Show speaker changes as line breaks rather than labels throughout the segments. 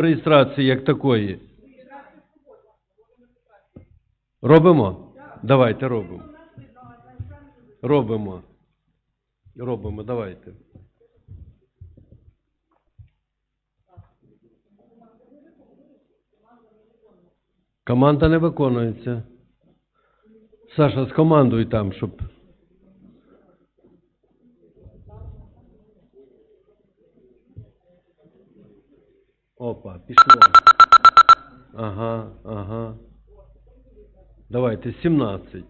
реєстрації як такої? Робимо? Давайте робимо. Робимо. Робимо, давайте. Команда не виконується. Саша, скомандуй там, щоб. Опа, пішло. Ага, ага. Давайте, 17.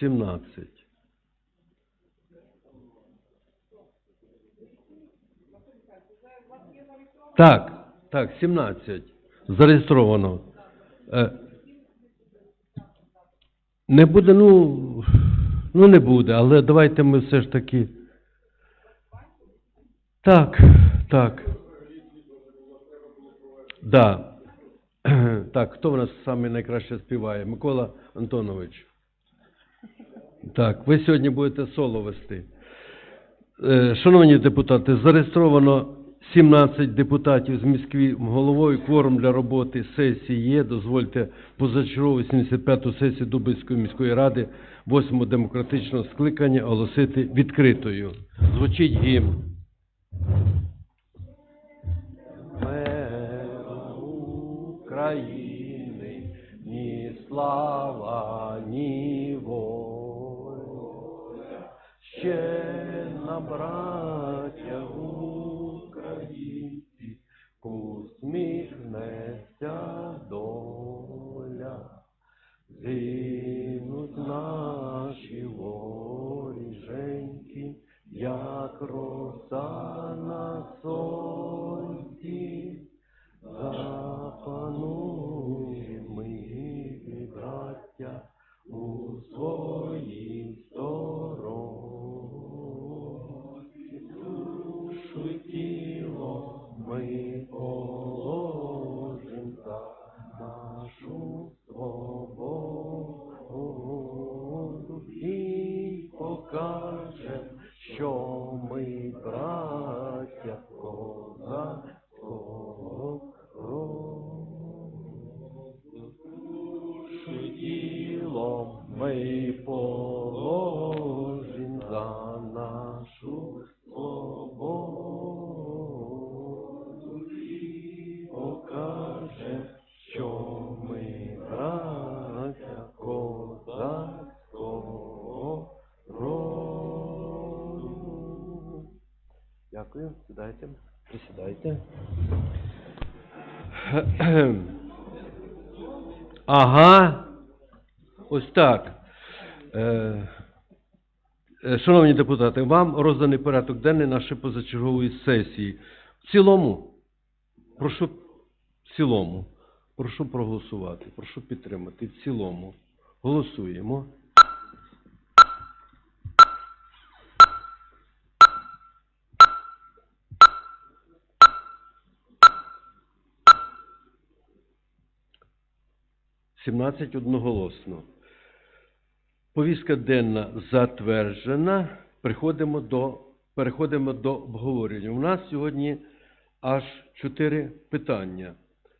17. Так, так, 17. Зареєстровано. Е, не буде, ну, ну не буде, але давайте ми все ж таки. Так, так. Да. Так, хто в нас саме найкраще співає? Микола Антонович. Так, ви сьогодні будете соло вести. Е, Шановні депутати, зареєстровано 17 депутатів з міським головою. Кворум для роботи сесії є. Дозвольте позачергову 75-ту сесію Дубинської міської ради 8 демократичного скликання оголосити відкритою. Звучить гімн. України, ні слава, ні воля, ще браття сідайте, присідайте. Ага. Ось так. Е, е, Шановні депутати, вам розданий порядок денний нашої позачергової сесії. В цілому, прошу, в цілому, прошу проголосувати, прошу підтримати. В цілому. Голосуємо. Сімнадцять одноголосно. Повістка денна затверджена. Переходимо до, переходимо до обговорення. У нас сьогодні аж чотири питання.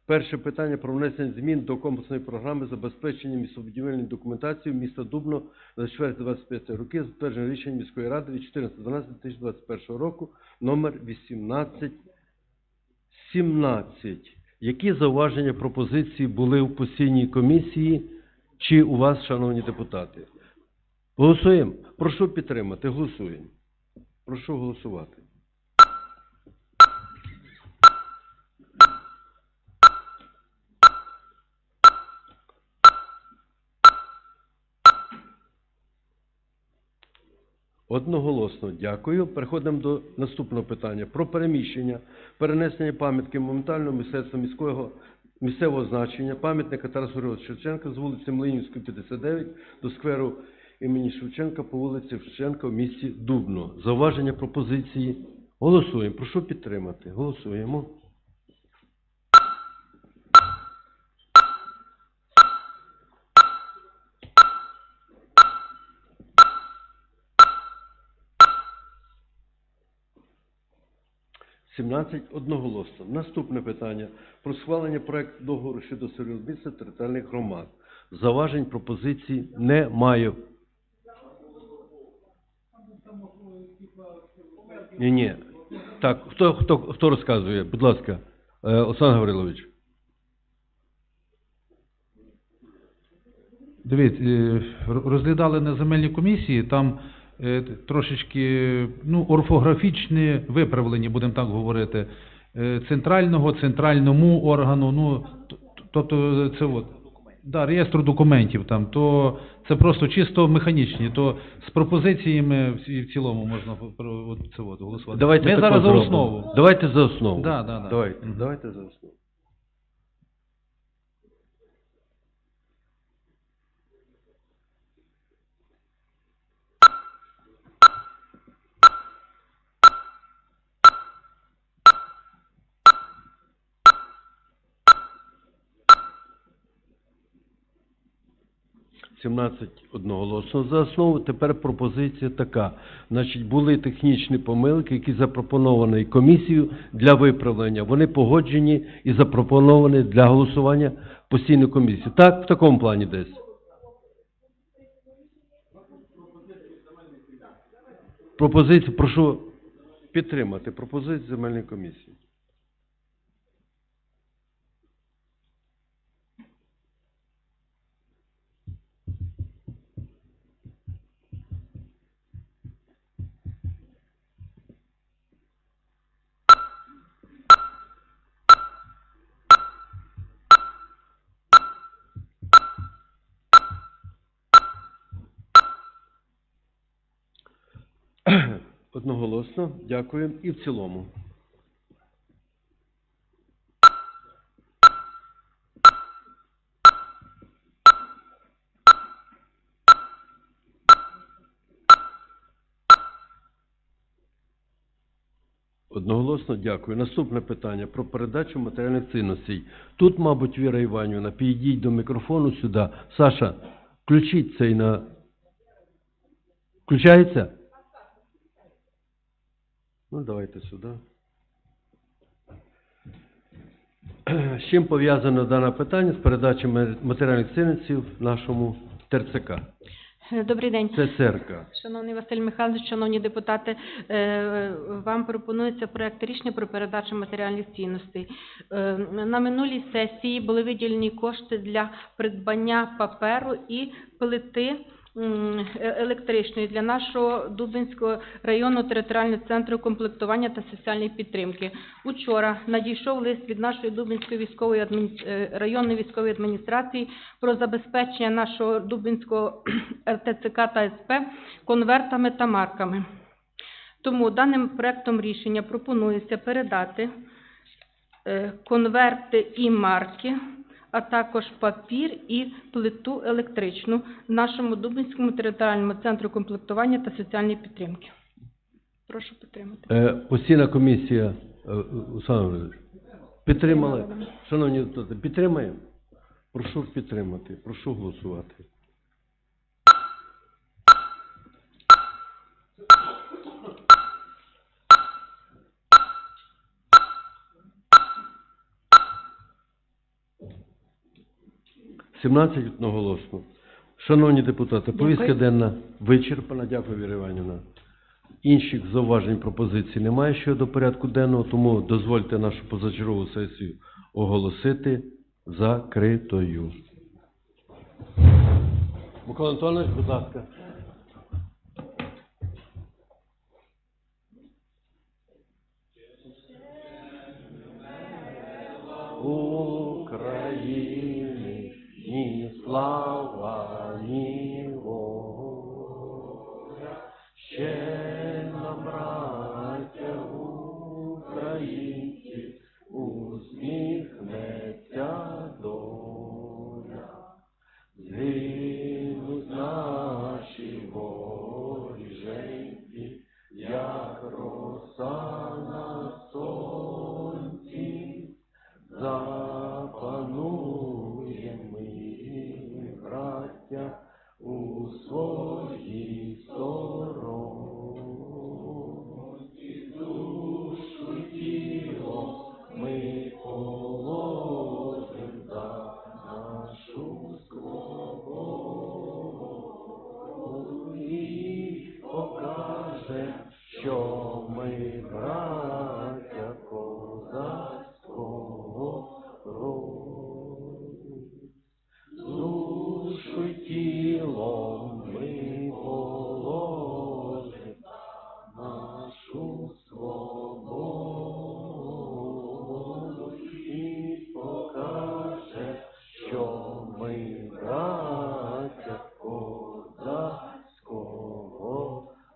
Перше питання про внесення змін до комплексної програми забезпечення містобудівельної документації міста Дубно на 4-25 роки, затверджене рішенням міської ради від 14.12.2021 року, номер 1817. Які зауваження пропозиції були в постійній комісії чи у вас, шановні депутати? Голосуємо. Прошу підтримати. Голосуємо. Прошу голосувати. Одноголосно дякую. Переходимо до наступного питання про переміщення, перенесення пам'ятки моментального мистецтва міського місцевого значення пам'ятника Тарасу Григоровича Шевченка з вулиці Млинівської, 59 до скверу імені Шевченка по вулиці Шевченка в місті Дубно. Зауваження пропозиції. Голосуємо. Прошу підтримати. Голосуємо. 17 одноголосно. Наступне питання про схвалення проекту договору щодо співробітництва територіальних громад. Заважень пропозицій немає. Ні, ні. Так, хто, хто, хто розказує? Будь ласка, е, Олександр Гаврилович.
Дивіться, е, розглядали на земельній комісії, там трошечки ну, орфографічні виправлення, будемо так говорити, е, центрального, центральному органу, ну, тобто це от, да, реєстру документів там, то це просто чисто механічні, то з пропозиціями в в цілому можна про- от це от, голосувати.
Давайте
Ми зараз за основу.
Давайте за основу.
Да, да, да.
Давайте, давайте за основу. Сімнадцять одноголосно за основу. Тепер пропозиція така. Значить, були технічні помилки, які запропоновані комісією для виправлення. Вони погоджені і запропоновані для голосування постійної комісії. Так, в такому плані десь. Пропозицію, прошу підтримати пропозицію земельної комісії. Одноголосно, дякую. І в цілому. Одноголосно дякую. Наступне питання про передачу матеріальних цінностей. Тут, мабуть, Віра Іванівна, підійдіть до мікрофону сюди. Саша, включіть цей на. Включається? Ну, давайте сюди. З чим пов'язано дане питання з передачі матеріальних цінностей в нашому ТРЦК?
Е, Добрий день.
Це ЦРК.
Шановний Василь Михайлович, шановні депутати, е, вам пропонується проект рішення про передачу матеріальних цінностей. Е, На минулій сесії були виділені кошти для придбання паперу і плити е- електричної для нашого Дубинського районного територіального центру комплектування та соціальної підтримки. Учора надійшов лист від нашої Дубинської військової адмін... е, районної військової адміністрації про забезпечення нашого Дубинського РТЦК та СП конвертами та марками. Тому даним проектом рішення пропонується передати е, конверти і марки, а також папір і плиту електричну нашому Дубинському територіальному центру комплектування та соціальної підтримки. Прошу підтримати.
Е, Постійна комісія, е, Олександр підтримали. Шановні депутати, підтримаємо? Прошу підтримати, прошу голосувати. Сімнадцять одноголосно. Шановні депутати, повістка денна вичерпана. Дякую, Віра Іванівна. Інших зауважень пропозицій немає щодо порядку денного, тому дозвольте нашу позачергову сесію оголосити закритою. Микола Антонович, будь ласка. України, ні слава, ні